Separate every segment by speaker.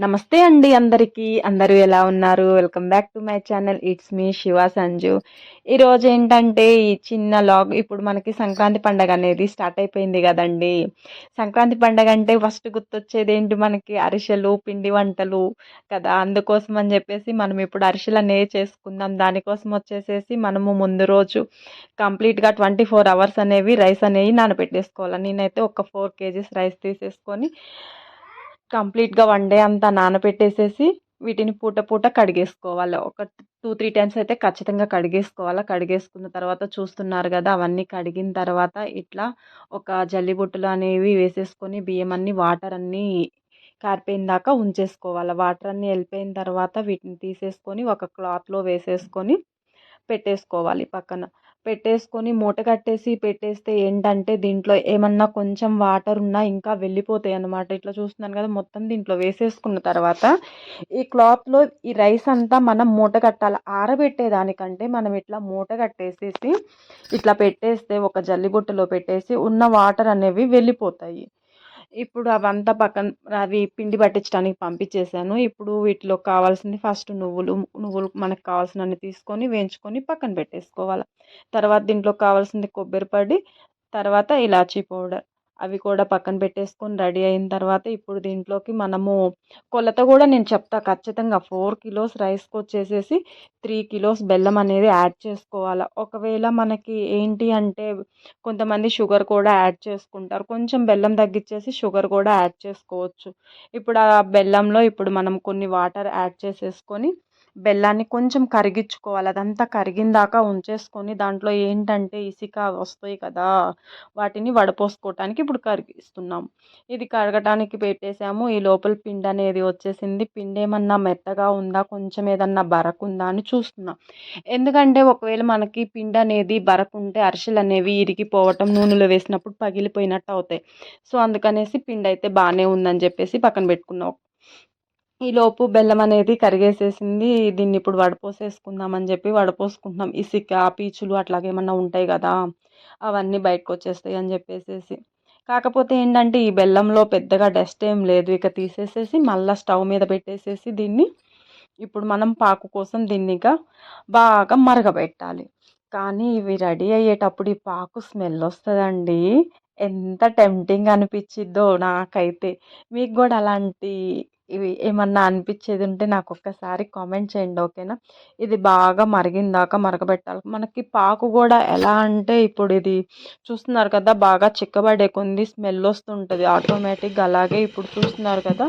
Speaker 1: నమస్తే అండి అందరికీ. అందరూ ఎలా ఉన్నారు? Welcome back to my channel. It's me Shiva Sanju. ఈరోజు ఏంటంటే ఈ చిన్న లాగ్ ఇప్పుడు మనకి సంక్రాంతి పండగ అనేది స్టార్ట్ అయిపోయింది కదండి. సంక్రాంతి పండగ అంటే ఫస్ట్ గుర్తొచ్చేది ఏంటి మనకి? అరిసెలు పిండి వంటలు కదా. అందుకోసం అని చెప్పేసి మనం ఇప్పుడు అరిసెలు అనేవి చేసుకుందాం. దానికోసం వచ్చేసేసి మనము ముందు రోజు కంప్లీట్గా ట్వంటీ ఫోర్ అవర్స్ అనేవి రైస్ అనేవి నానబెట్టేసుకోవాలి. నేనైతే ఒక ఫోర్ కేజీస్ రైస్ తీసేసుకొని కంప్లీట్గా వన్ డే అంతా నానబెట్టేసేసి వీటిని పూట పూట కడిగేసుకోవాలి. ఒక టూ త్రీ టైమ్స్ అయితే ఖచ్చితంగా కడిగేసుకోవాలి. కడిగేసుకున్న తర్వాత చూస్తున్నారు కదా అవన్నీ కడిగిన తర్వాత ఇట్లా ఒక జల్లిబుట్టలు అనేవి వేసేసుకొని బియ్యం అన్ని వాటర్ అన్నీ కారిపోయిన దాకా ఉంచేసుకోవాలి. వాటర్ అన్నీ వెళ్ళిపోయిన తర్వాత వీటిని తీసేసుకొని ఒక క్లాత్లో వేసేసుకొని పెట్టేసుకోవాలి పక్కన. పెట్టేసుకొని మూట కట్టేసి పెట్టేస్తే ఏంటంటే దీంట్లో ఏమన్నా కొంచెం వాటర్ ఉన్నా ఇంకా వెళ్ళిపోతాయి అన్నమాట. ఇట్లా చూస్తున్నాను కదా మొత్తం దీంట్లో వేసేసుకున్న తర్వాత ఈ క్లాత్లో ఈ రైస్ అంతా మనం మూట కట్టాలి ఆరబెట్టేదానికంటే మనం ఇట్లా మూట కట్టేసేసి ఇట్లా పెట్టేస్తే ఒక జల్లిబుట్టలో పెట్టేసి ఉన్న వాటర్ అనేవి వెళ్ళిపోతాయి. ఇప్పుడు అవంతా పక్కన అవి పిండి పట్టించడానికి పంపించేశాను. ఇప్పుడు వీటిలో కావాల్సింది ఫస్ట్ నువ్వులు నువ్వులు మనకు కావాల్సినన్ని తీసుకొని వేయించుకొని పక్కన పెట్టేసుకోవాలి. తర్వాత దీంట్లో కావాల్సింది కొబ్బరి పొడి తర్వాత ఇలాచీ పౌడర్. అవి కూడా పక్కన పెట్టేసుకొని రెడీ అయిన తర్వాత ఇప్పుడు దీంట్లోకి మనము కొలత కూడా నేను చెప్తా. ఖచ్చితంగా ఫోర్ కిలోస్ రైస్కి వచ్చేసేసి త్రీ కిలోస్ బెల్లం అనేది యాడ్ చేసుకోవాలి. ఒకవేళ మనకి ఏంటి అంటే కొంతమంది షుగర్ కూడా యాడ్ చేసుకుంటారు. కొంచెం బెల్లం తగ్గించేసి షుగర్ కూడా యాడ్ చేసుకోవచ్చు. ఇప్పుడు ఆ బెల్లంలో ఇప్పుడు మనం కొన్ని వాటర్ యాడ్ చేసేసుకొని బెల్లాన్ని కొంచెం కరిగించుకోవాలి. అదంతా కరిగిన దాకా ఉంచేసుకొని దాంట్లో ఏంటంటే ఇసుక వస్తాయి కదా వాటిని వడపోసుకోవటానికి ఇప్పుడు కరిగిస్తున్నాం. ఇది కరగటానికి పెట్టేసాము ఈ లోపల పిండి అనేది వచ్చేసింది. పిండి ఏమన్నా మెత్తగా ఉందా కొంచెం ఏదన్నా బరకుందా అని చూస్తున్నాం. ఎందుకంటే ఒకవేళ మనకి పిండి అనేది బరకుంటే అరిసెలు అనేవి ఇరిగిపోవటం నూనెలో వేసినప్పుడు పగిలిపోయినట్టు అవుతాయి. సో అందుకనేసి పిండి అయితే బాగానే ఉందని చెప్పేసి పక్కన పెట్టుకున్నాం. ఈలోపు బెల్లం అనేది కరిగేసేసింది. దీన్ని ఇప్పుడు వడపోసేసుకుందామని చెప్పి వడపోసుకుంటున్నాం. ఇసుక పీచులు అట్లాగే ఏమన్నా ఉంటాయి కదా అవన్నీ బయటకు వచ్చేస్తాయి అని చెప్పేసేసి. కాకపోతే ఏంటంటే ఈ బెల్లంలో పెద్దగా డస్ట్ ఏం లేదు. ఇక తీసేసేసి మళ్ళీ స్టవ్ మీద పెట్టేసేసి దీన్ని ఇప్పుడు మనం పాకు కోసం దీన్ని ఇక బాగా మరగబెట్టాలి. కానీ ఇవి రెడీ అయ్యేటప్పుడు ఈ పాకు స్మెల్ వస్తుందండి. ఎంత టెంప్టింగ్ అనిపించిద్దో నాకైతే. మీకు కూడా అలాంటి ఇవి ఏమన్నా అనిపించేది ఉంటే నాకు ఒక్కసారి కామెంట్ చేయండి ఓకేనా? ఇది బాగా మరిగిందాక మరగబెట్టాలి. మనకి పాకు కూడా ఎలా అంటే ఇప్పుడు ఇది చూస్తున్నారు కదా బాగా చిక్కబడే కొంది స్మెల్ వస్తుంటుంది ఆటోమేటిక్గా. అలాగే ఇప్పుడు చూస్తున్నారు కదా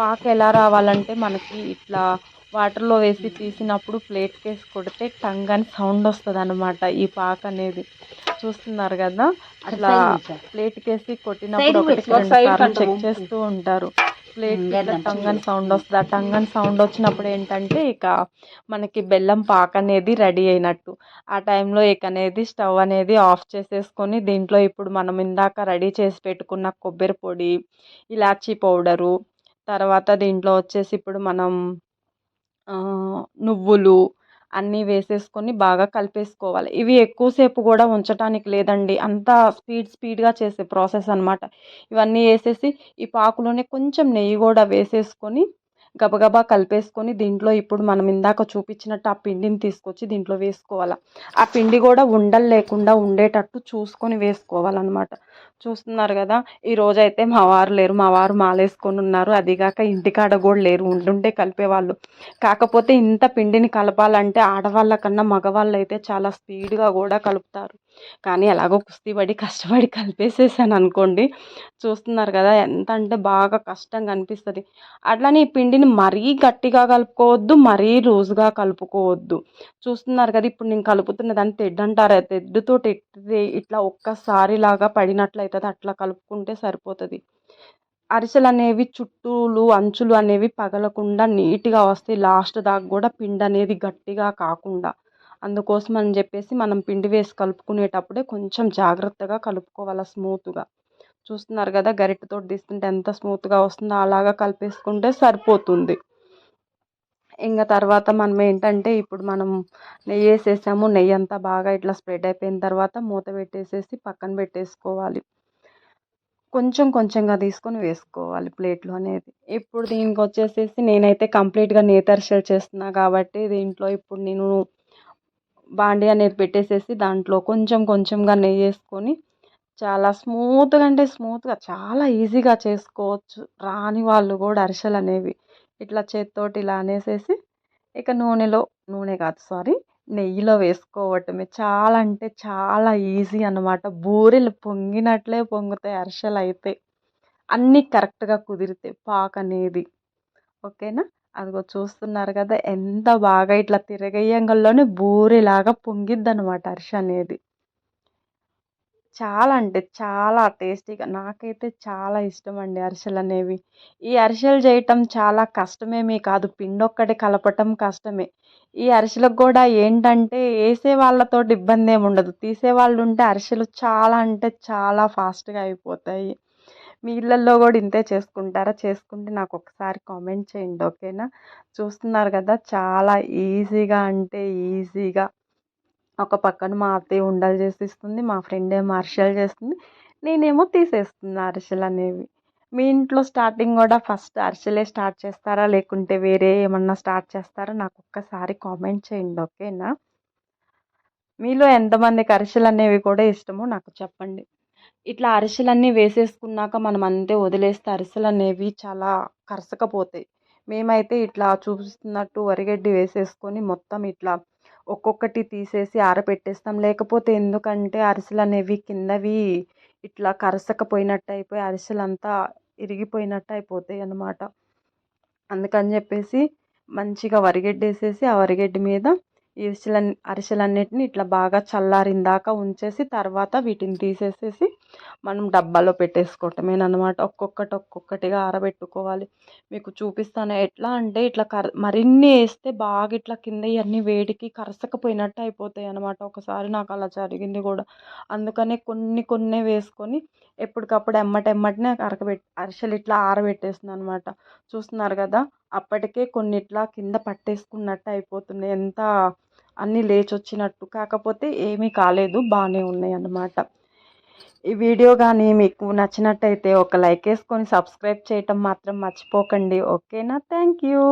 Speaker 1: పాకు ఎలా రావాలంటే మనకి ఇట్లా వాటర్లో వేసి తీసినప్పుడు ప్లేట్కి వేసి కొడితే టంగ్ అని సౌండ్ వస్తుంది అనమాట ఈ పాక అనేది చూస్తున్నారు కదా అట్లా ప్లేట్కి వేసి కొట్టినప్పుడు ఒకటి చెక్ చేస్తూ ఉంటారు. ప్లేట్ టంగన్ సౌండ్ వస్తుంది. ఆ టంగన్ సౌండ్ వచ్చినప్పుడు ఏంటంటే ఇక మనకి బెల్లం పాక అనేది రెడీ అయినట్టు. ఆ టైంలో ఇక అనేది స్టవ్ అనేది ఆఫ్ చేసేసుకొని దీంట్లో ఇప్పుడు మనం ఇందాక రెడీ చేసి పెట్టుకున్న కొబ్బరి పొడి ఇలాచీ పౌడరు తర్వాత దీంట్లో వచ్చేసి ఇప్పుడు మనం నువ్వులు అన్నీ వేసేసుకొని బాగా కలిపేసుకోవాలి. ఇవి ఎక్కువసేపు కూడా ఉంచటానికి లేదండి. అంతా స్పీడ్ స్పీడ్గా చేసే ప్రాసెస్ అనమాట ఇవన్నీ వేసేసి ఈ పాకులోనే కొంచెం నెయ్యి కూడా వేసేసుకొని గబగబా కలిపేసుకొని దీంట్లో ఇప్పుడు మనం ఇందాక చూపించినట్టు ఆ పిండిని తీసుకొచ్చి దీంట్లో వేసుకోవాలి. ఆ పిండి కూడా ఉండలు లేకుండా ఉండేటట్టు చూసుకొని వేసుకోవాలన్నమాట. చూస్తున్నారు కదా ఈ రోజైతే మా వారు లేరు మా వారు మాలేసుకొని ఉన్నారు. అదిగాక ఇంటికాడ కూడా లేరు ఉండుంటే కలిపేవాళ్ళు. కాకపోతే ఇంత పిండిని కలపాలంటే ఆడవాళ్ళ కన్నా మగవాళ్ళు అయితే చాలా స్పీడ్గా కూడా కలుపుతారు. కానీ ఎలాగో కుస్తీ పడి కష్టపడి కలిపేసేసాను అనుకోండి. చూస్తున్నారు కదా ఎంత అంటే బాగా కష్టంగా అనిపిస్తుంది. అట్లానే ఈ పిండిని మరీ గట్టిగా కలుపుకోవద్దు మరీ లూజ్గా కలుపుకోవద్దు. చూస్తున్నారు కదా ఇప్పుడు నేను కలుపుతున్న దాన్ని తెడ్డు అంటారు తెడ్డుతో ఇట్లా ఒక్కసారి లాగా అట్లా కలుపుకుంటే సరిపోతుంది. అరిసెలు అనేవి చుట్టూలు అంచులు అనేవి పగలకుండా నీట్గా వస్తాయి. లాస్ట్ దాకా కూడా పిండి అనేది గట్టిగా కాకుండా. అందుకోసం అని చెప్పేసి మనం పిండి వేసి కలుపుకునేటప్పుడే కొంచెం జాగ్రత్తగా కలుపుకోవాలి స్మూత్గా. చూస్తున్నారు కదా గరిటతో తీస్తుంటే ఎంత స్మూత్గా వస్తుందో అలాగా కలిపేసుకుంటే సరిపోతుంది. ఇంకా తర్వాత మనం ఏంటంటే ఇప్పుడు మనం నెయ్యి వేసేసాము నెయ్యి అంతా బాగా ఇట్లా స్ప్రెడ్ అయిపోయిన తర్వాత మూత పెట్టేసేసి పక్కన పెట్టేసుకోవాలి. కొంచెం కొంచెంగా తీసుకొని వేసుకోవాలి ప్లేట్లో అనేది. ఇప్పుడు దీనికి వచ్చేసేసి నేనైతే కంప్లీట్గా నేతర్షలు చేస్తున్నా కాబట్టి దీంట్లో ఇప్పుడు నేను బాండి అనేది పెట్టేసేసి దాంట్లో కొంచెం కొంచెంగా నెయ్యి వేసుకొని చాలా స్మూత్గా అంటే స్మూత్గా చాలా ఈజీగా చేసుకోవచ్చు. రాని వాళ్ళు కూడా అరిసెలు అనేవి ఇట్లా చేత్తోటి ఇలా అనేసేసి ఇక నూనెలో నూనె కాదు సారీ నెయ్యిలో వేసుకోవటమే. చాలా అంటే చాలా ఈజీ అనమాట బూరెలు పొంగినట్లే పొంగుతాయి అరిసెలు అయితే. అన్నీ కరెక్ట్గా కుదిరితే పాక్ అనేది ఓకేనా? అదిగో చూస్తున్నారు కదా ఎంత బాగా ఇట్లా తిరగయ్యంగల్లోనే బూరెలాగా పొంగిద్ది అనమాట అరిసె అనేది. చాలా అంటే చాలా టేస్టీగా నాకైతే చాలా ఇష్టం అండి అరిసెలు అనేవి ఈ అరిసెలు చేయటం చాలా కష్టమేమీ కాదు పిండి ఒక్కటి కలపటం కష్టమే. ఈ అరిసెలకు కూడా ఏంటంటే వేసే వాళ్ళతో ఇబ్బంది ఏమి ఉండదు తీసే వాళ్ళు ఉంటే అరిసెలు చాలా అంటే చాలా ఫాస్ట్గా అయిపోతాయి. మీ ఇళ్ళల్లో కూడా ఇంతే చేసుకుంటారా? చేసుకుంటే నాకు ఒకసారి కామెంట్ చేయండి ఓకేనా? చూస్తున్నారు కదా చాలా ఈజీగా అంటే ఈజీగా ఒక పక్కన మా అత్తయ్య ఉండలు చేసిస్తుంది మా ఫ్రెండ్ ఏమో అరిసెలు చేస్తుంది నేనేమో తీసేస్తున్నా అరిసెలు అనేవి. మీ ఇంట్లో స్టార్టింగ్ కూడా ఫస్ట్ అరిసెలే స్టార్ట్ చేస్తారా? లేకుంటే వేరే ఏమన్నా స్టార్ట్ చేస్తారా? నాకు ఒక్కసారి కామెంట్ చేయండి ఓకేనా? మీలో ఎంతమందికి అరిసెలు అనేవి కూడా ఇష్టమో నాకు చెప్పండి. ఇట్లా అరిసెలన్నీ వేసేసుకున్నాక మనం అంతే వదిలేస్తే అరిసెలు అనేవి చాలా కరసకపోతాయి. మేమైతే ఇట్లా చూపిస్తున్నట్టు వరిగడ్డి వేసేసుకొని మొత్తం ఇట్లా ఒక్కొక్కటి తీసేసి ఆరబెట్టేస్తాం లేకపోతే ఎందుకంటే అరిసెలు అనేవి కిందవి ఇట్లా కరసకపోయినట్టు అయిపోయి అరిసెలు అంతా ఇరిగిపోయినట్టు అయిపోతాయి అన్నమాట అందుకని చెప్పేసి మంచిగా వరిగడ్డి వేసేసి ఆ వరిగడ్డి మీద ఈ అరిసెలన్నిటిని ఇట్లా బాగా చల్లారిందాక ఉంచేసి తర్వాత వీటిని తీసేసేసి మనం డబ్బాలో పెట్టేసుకోవటమేనమాట ఒక్కొక్కటి ఒక్కొక్కటిగా ఆరబెట్టుకోవాలి. మీకు చూపిస్తాను. ఎట్లా అంటే ఇట్లా కర మరిన్ని వేస్తే బాగా ఇట్లా కింద ఇవన్నీ వేడికి కరసకపోయినట్టు అయిపోతాయి అనమాట ఒకసారి నాకు అలా జరిగింది కూడా. అందుకనే కొన్ని కొన్ని వేసుకొని ఎప్పటికప్పుడు ఎమ్మటెమ్మటనే అరకబెట్టి అరిసెలు ఇట్లా ఆరబెట్టేస్తున్నాను అనమాట చూస్తున్నారు కదా అప్పటికే కొన్ని ఇట్లా కింద పట్టేసుకున్నట్టు అయిపోతుంది. ఎంత అన్నీ లేచి వచ్చినట్టు కాకపోతే ఏమీ కాలేదు. బాగానే ఉన్నాయి అన్నమాట ఈ వీడియో కానీ మీకు నచ్చినట్టయితే ఒక లైక్ వేసుకొని సబ్స్క్రైబ్ చేయటం మాత్రం మర్చిపోకండి. ఓకేనా? Thank you.